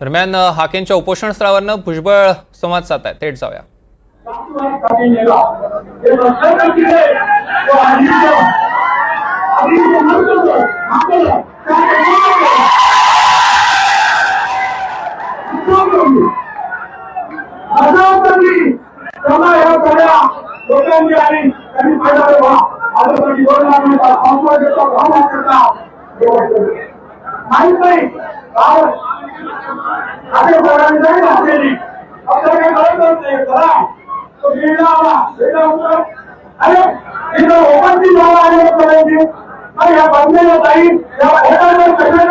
दरम्यान हाकेंच्या उपोषण स्थळावरनं भुजबळ संवाद साधत थेट जाऊया. लोकांची आणि त्यांनी फायदा व्हा आजूबाजू दोन करता. माहीत नाही गाव आपल्या पोरांनी नाही घातलेली आपल्याला काही कळत नाही चला तो गिरला आला गिरला उतर अरे इथं ओपनची जागा आहे करायची आणि या बंदेला ताई या ओपनवर कशाला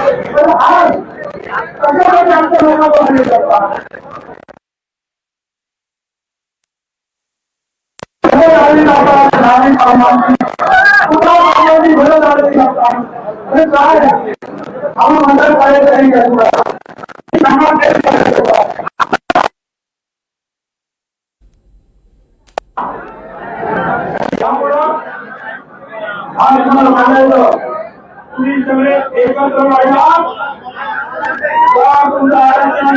आज कशासाठी आमच्या लोकांना पाणी करतात आम्ही तुम्हाला सांगायचं तुम्ही सगळे एकत्र राहिला तर तुमचं आरक्षण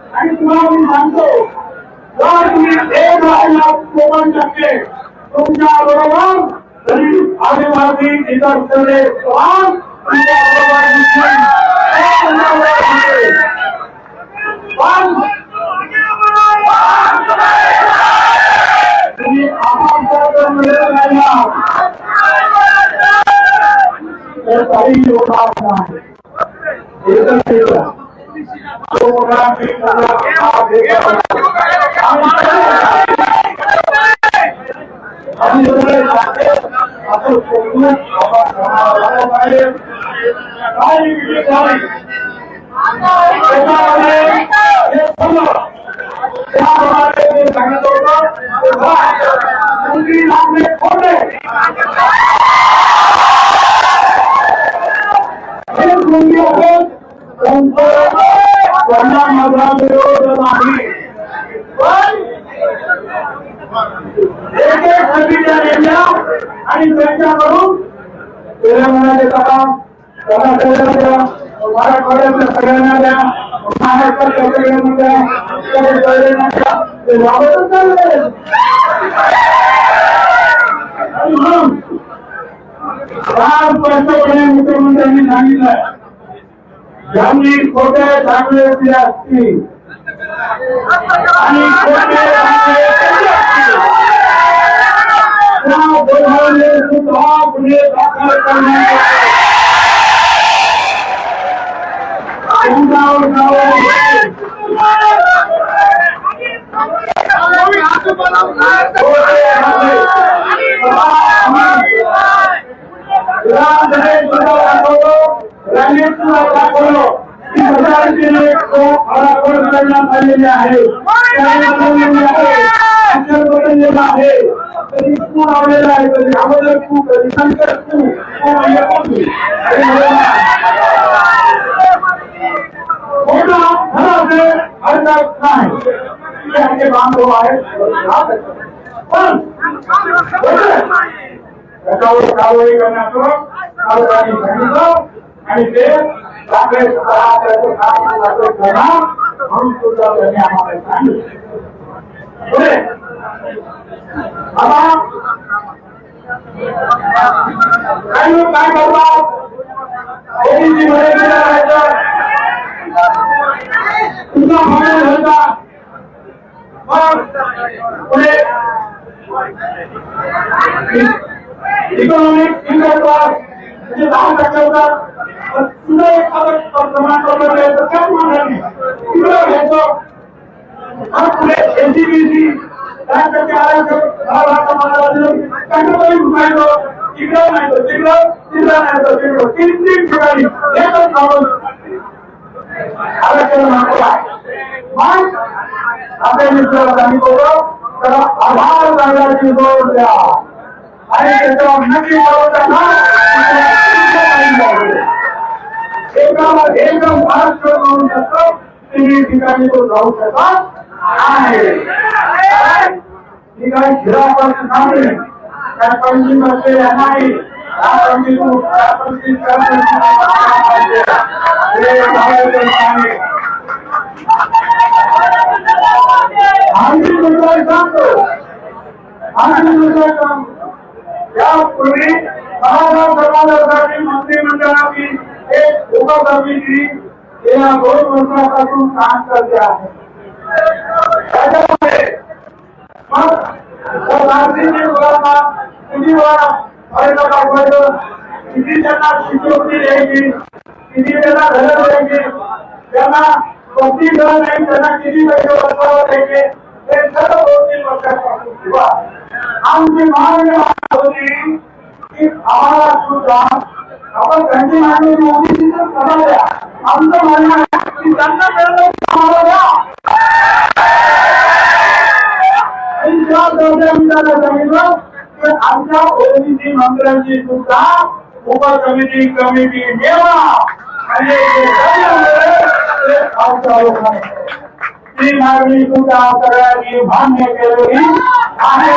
आणि तुम्हाला मी सांगतो जर तुम्ही एक राहिला कोकण टक्के तुमच्या बरोबर तरी आदिवासी इतर सगळे समाज पण तुम्ही आपापसात मिळून राहिला. तर काही नाही एकच एकच. तो मराठी सगळा भाग एकच. आम्ही सगळे सारखे असं सोडून आपण राहायला पाहिजे. काही विषय नाही. त्याच्यामध्ये हे सगळं त्याप्रमाणे मी सांगितलं होतं ते बघा. मुलगी लागणे खोटे हे गुन्हे आहेत त्यांचं त्यांना माझा विरोध नाही पण एक एक समित्या नेमल्या आणि त्यांच्याकडून तेलंगणाचे करा कर्नाटकाला द्या मराठवाड्यातल्या सगळ्यांना द्या महाराष्ट्रातल्या सगळ्यांना द्या ते वापरच चाललंय स्पष्टपणे मुख्यमंत्र्यांनी सांगितलं ज्यांनी खोटे दाखले दिले असतील आणि खोटे दाखले असतील त्या गुन्हे दाखल करण्यात आलेले आहे आहे कधी तू आहे कधी अगोदर तू कधी नंतर तू येतो तू मोठा घराचे हरकत नाही ते आमचे बांधव आहेत पण त्याच्यावर कारवाई करण्याचं सरकारने सांगितलं आणि ते दाखले दाखले करणार म्हणून सुद्धा त्यांनी आम्हाला सांगितलं पुढे आता काही लोक काय करतात ओबीसी मध्ये तुझा फायदा घ्यायचा पुढे इकॉनॉमिक इन्कम क्लास म्हणजे दहा टक्के होतात पण एखादं प्रमाणपत्र द्यायचं काय म्हणणार नाही तुला घ्यायचं आणि पुढे एनसीबीसी दहा टक्के आरक्षण दहा लाख मला दिलं त्यांना घुसायचं तिकडं नाही तर तिकडं तिकडं नाही तर तिकडं तीन तीन ठिकाणी एकच आरक्षण मागवलं आहे मग आपल्या मित्राला सांगितलं होतं त्याला आधार कार्डाची जोड द्या आणि त्याचा नक्की बरोबर एकदम महाराष्ट्र करून शकतो तिन्ही ठिकाणी तो जाऊ शकत आहे ठिकाणी आहे नाही त्या पंचवीस असलेल्या नाही त्या पंचवीस त्या पंचवीस करायला पाहिजे हे महाराष्ट्र सांगणे आम्ही मुद्दा सांगतो. आम्ही मुद्दा सांगतो. यापूर्वी महाराज समाजासाठी मंत्रिमंडळाची एक उपसमिती गेल्या दोन वर्षापासून काम करते आहे. त्याच्यामुळे मग गांधीजी मुलांना किती वेळा पर्यटन दाखवायचं किती त्यांना शिष्यवृत्ती द्यायची? किती त्यांना घरं द्यायची? त्यांना कोणती घर नाही त्यांना किती पैसे वाचवावं द्यायचे ते सर्व दोन वर्षापासून किंवा आमची मागणी होती की आम्हाला सुद्धा आपण त्यांची मागणी ओबीसी सभा द्या. आमचं म्हणणं आहे की त्यांना मिळालं आम्हाला द्या. सांगितलं की आमच्या ओबीसी मंत्र्यांची सुद्धा उपसमिती कमिटी नेवा. आणि जे काही मिळेल ते आमच्या लोकांना ती मागणी सुद्धा सगळ्यांनी मान्य केलेली आहे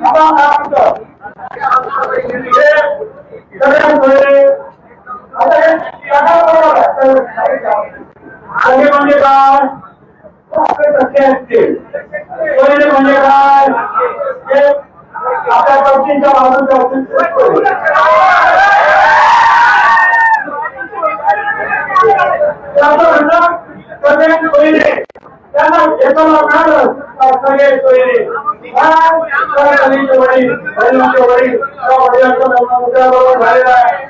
आता काय म्हणतं? हे सगळ्यांकडे आता हे सगळं बरोबर आहे. सगळे म्हणजे काय आपले टक्के असतील पहिले म्हणजे काय हे आपल्या पत्नीच्या बाजूच्या त्यांना एकाला सगळे वडील वडिलांचे वडील त्या मुद्द्याबरोबर आहे.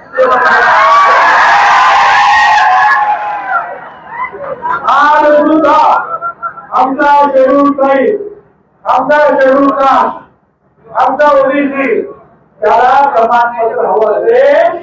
आज सुद्धा आमचा शेड्यूल काही आमचा शेड्यूल का आमचा ओबीसी त्याला प्रमाणपत्र हवं असेल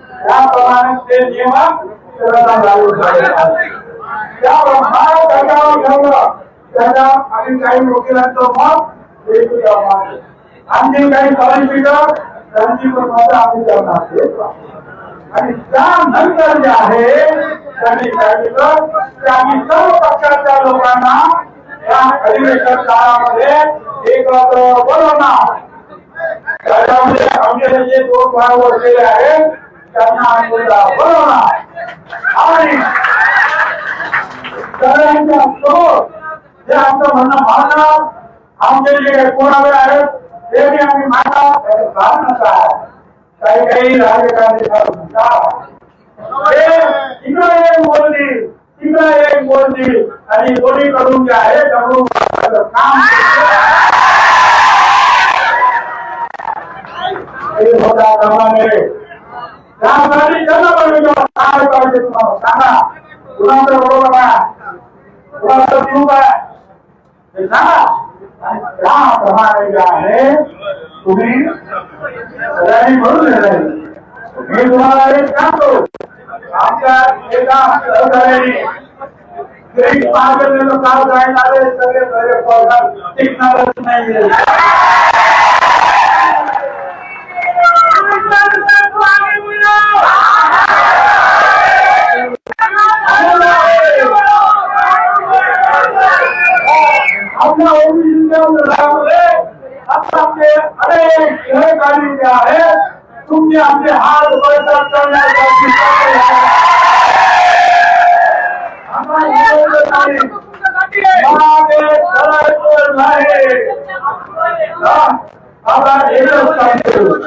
त्याप्रमाणे ते नियम सर्वांना लागू झाले आहेत. त्याप्रमाणे ठेवलं त्याच्या आणि काही वकिलांचं मत हे सुद्धा काही कॉलिफिकर त्यांची पण मतं आम्ही त्यांना आणि त्यानंतर जे आहे त्यांनी सांगितलं की आम्ही सर्व पक्षाच्या लोकांना या अधिवेशन काळामध्ये एकत्र बोलवणार त्याच्यामध्ये आमचे जे दोन भाग वरलेले आहेत त्यांना आम्ही आणि सगळ्यांच्या समोर जे आमचं म्हणणं मानणार आमचे जे आहेत ते आम्ही मानणार त्याचं कारण काही काही राजकारणी म्हणतात इकडे एक बोलतील तिकडे एक बोलतील आणि दोन्ही कडून जे आहे. काम हे होता त्यासाठी त्यांना पाहिजे काय पाहिजे हो? तुम्हाला सांगा. कुणाचं बरोबर आहे कुणाचं चूक आहे त्याप्रमाणे जे आहे. तुम्ही सगळ्यांनी म्हणून मी तुम्हाला एक सांगतो. आमच्या एका सहकार्याने ग्रीक महाविद्यालयाचं काम करायला आले सगळे सगळे टिकणारच नाही आपल्या ओबीसीमध्ये आपले अनेक सहकारी जे आहेत तुमचे आमचे हात बळकट करण्यासाठी आम्हाला विरोध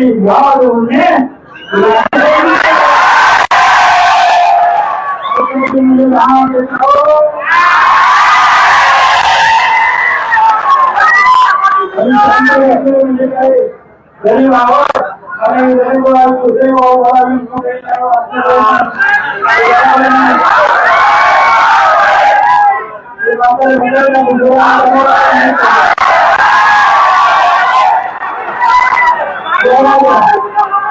अपनी याद उन्हें मुझे नाम लिखो गरीब आवाज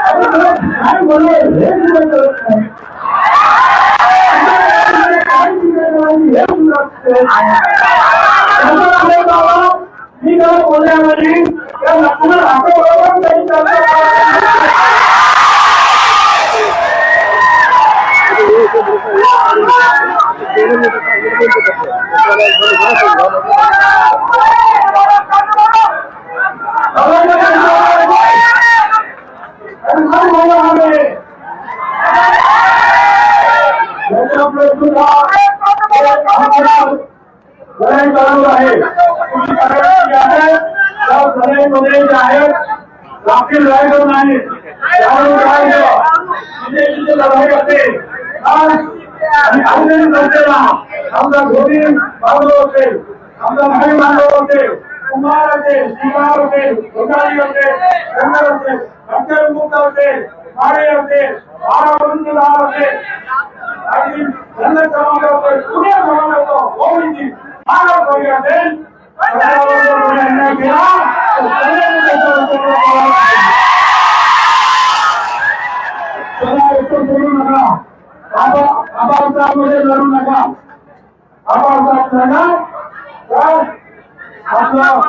आणि गरीब दुसरे काय बोललो हे मी त्याला बोलण्यामध्ये त्या लग्नाला हातं बरोबर नाही चाललं. आणि मग बोला आम्ही. याच्यापुढे सुद्धा लढाई चालू आहे तुम्ही करायची आहे त्या लढाईमध्ये नाही. लढाई जनतेला आमचा धोनी बांधव असेल आमचा बांधव असेल कुमार असेल शिवार असेल गोदारी असेल कन्नड असेल अंतर्मुक्त असेल माळे असेल असेल आणि धन्य क्रमांक असेल पुणे क्रमांक ओबीसी मानव भाई असेल त्याच्यावर लढू नका लढा तर आपलं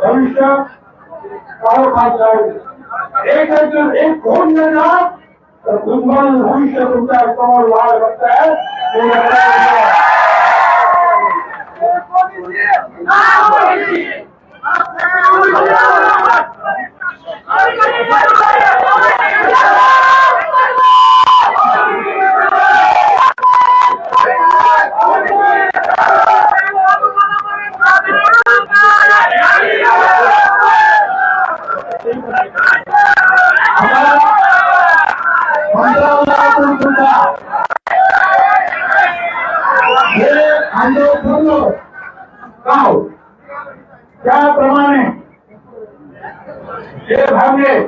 भविष्य काळोखात जाईल एक एक होऊन गेला तर भविष्य तुमच्यासमोर वाढ बघताय ते लक्षात मंत्रालयातून सुद्धा हे आंदोलन ठरलं गाव त्याप्रमाणे जे भांगे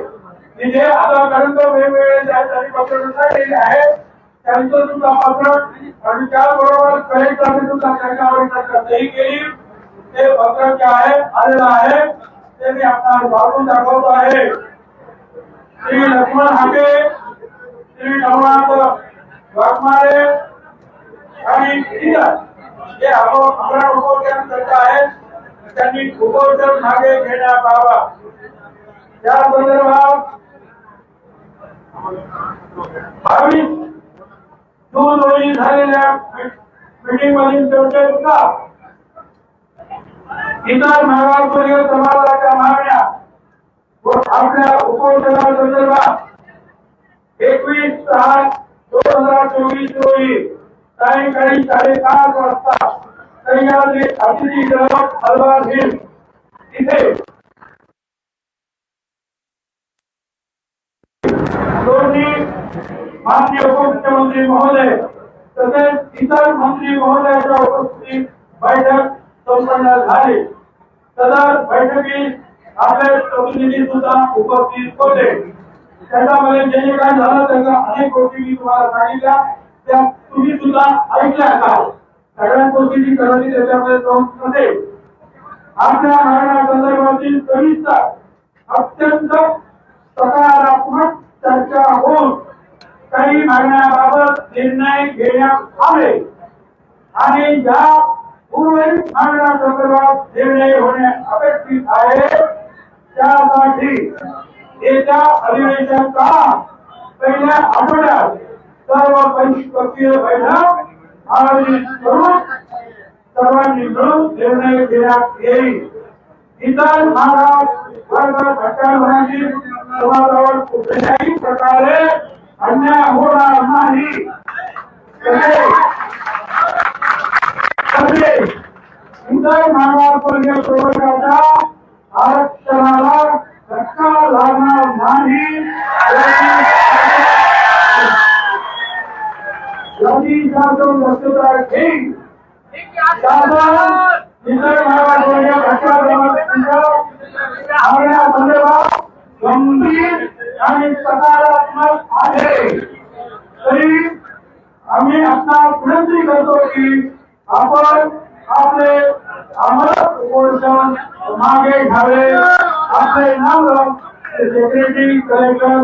की जे आतापर्यंत वेगवेगळे ज्या जाती पकडून आहेत त्यांचं सुद्धा पत्र आणि त्याबरोबर कलेक्टरने सुद्धा त्यांच्यावर चर्चाही केली. ते पत्र जे आहे आलेलं आहे ते मी आपल्याला वाचून दाखवतो आहे. श्री लक्ष्मण हाके श्री नवनाथ वाघमारे आणि इतर आपण आमरा उपोषण करत आहेत त्यांनी उपोषण मागे घेण्यात यावा त्या संदर्भात बावीस जून रोजी झालेल्या मीटिंग मधील चर्चेनुसार इतर मागासवर्गीय समाजाच्या मागण्या व आपल्या उपोषणासंदर्भात एकवीस सहा दोन हजार चोवीस रोजी सायंकाळी साडेपाच वाजता सह्याद्री अतिथीगृह हलवार हिल. इथे. दोन्ही माननीय उपमुख्यमंत्री महोदय तसेच इतर मंत्री महोदयाच्या उपस्थितीत बैठक संपन्न झाली. सदर बैठकीत आपले प्रतिनिधी सुद्धा उपस्थित होते. त्याच्यामध्ये जे जे काय झालं त्याच्या अनेक गोष्टी मी तुम्हाला सांगितल्या. त्या तुम्ही सुद्धा ऐकल्या का? सगळ्या गोष्टीची कधी त्याच्यामध्ये जाऊन असेल आपल्या मागण्या संदर्भातील सविस्तर अत्यंत सकारात्मक चर्चा होऊन काही मागण्याबाबत निर्णय घेण्यात आले. आणि या उर्वरित मागण्या संदर्भात निर्णय होणे अपेक्षित आहे. त्यासाठी येत्या अधिवेशन काळात पहिल्या आठवड्यात सर्व पंचपक्षीय बैठक आयोजित करून सर्वांनी मिळून निर्णय घेण्यात येईल. इतर महाराज वर्ग घटकांवरील समाजावर कुठल्याही प्रकारे अन्याय होणार नाही. इतर मागासवर्गीय प्रवर्गाच्या आरक्षणाला धक्का लागणार नाही. याची गंभीर आणि सकारात्मक आहे. तरी आम्ही आता विनंती करतो की आपण आपले उपोषण मागे घ्यावे. आपले नाव सेक्रेटरी कलेक्टर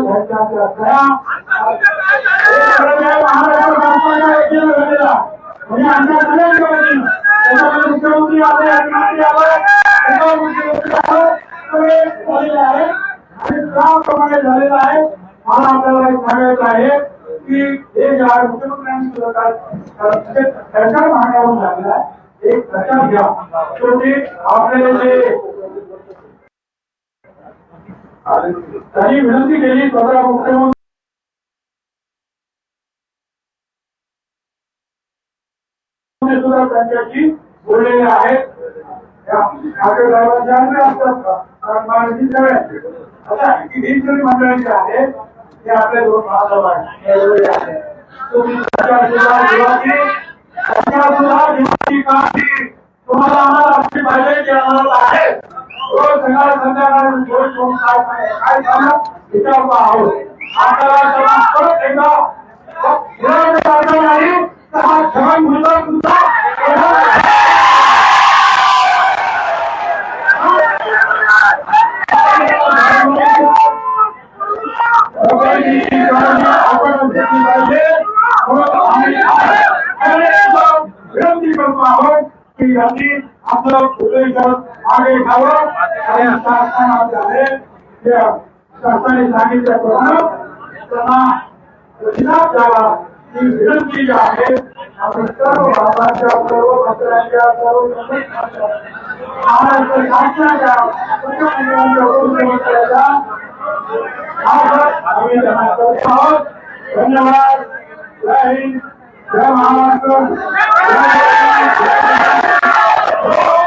सह्या हे सगळं महाराष्ट्र शासनाने केलं झालेला म्हणजे आमच्या सगळ्यांच्या वतीनं त्याच्यामध्ये मुख्यमंत्री आले अर्थमंत्री आले उपमुख्यमंत्री आले सगळे झालेले आहे आणि त्याप्रमाणे झालेलं आहे मला सांगायचं आहे की हे ज्या मुख्यमंत्र्यांनी सरकार एक प्रचार घ्या. शेवटी आपले जे त्यांनी विनंती केली स्वतः मुख्यमंत्री सुद्धा त्यांच्याशी बोललेले आहेत. असतात कारण महाराष्ट्री ही दोन तुम्हाला आम्हाला आपली पाहिजे की आम्हाला आहे. रोज सकाळ संध्याकाळी रोज कोण काय काय सांगा विचारतो आहोत. आपल्याला परत एकदा नाही तर हा जवान मुलगा सुद्धा आपण घेतली पाहिजे म्हणून आम्ही विनंती करतो आहोत की यांनी आपलं उद्देशन मागे घ्यावं आणि शासनात शासनाने सांगितल्याप्रमाणे त्यांना विधान द्यावा ही विनंती जी आहे. आपण सर्व भागाच्या सर्व मंत्र्यांच्या सर्व महाराष्ट्र शासनाच्या मुख्यमंत्र्यांच्या उपमुख्यमंत्र्यांच्या आभार आम्ही धन्यवाद. जय हिंद. जय महाराष्ट्र जय जय- जय-